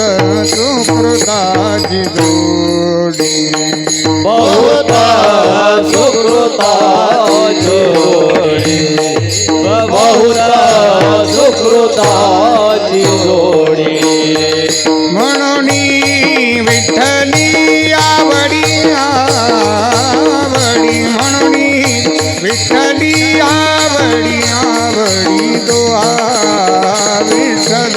सुकृताची जोडी बहुता सुकृता जोडी। बहुता सुकृताची जोडी म्हणून विठ्ठली आवडी आवडी म्हणून विठ्ठली विठ्ठल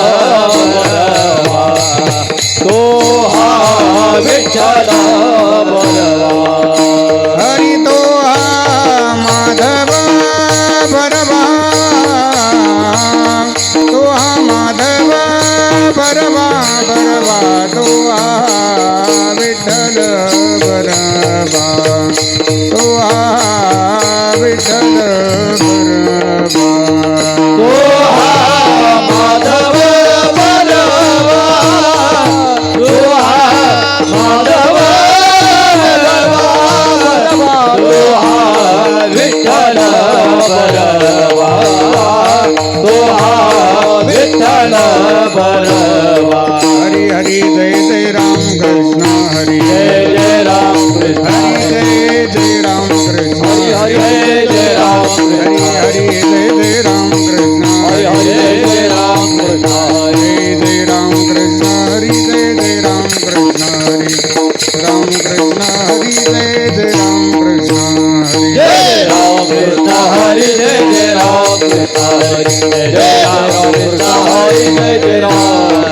बरवा तो हा विठ्ठल बरवा हरी हरी जय जय राम कृष्ण हरी હરિ જય રામ કૃષ્ણ હરિ જય રામ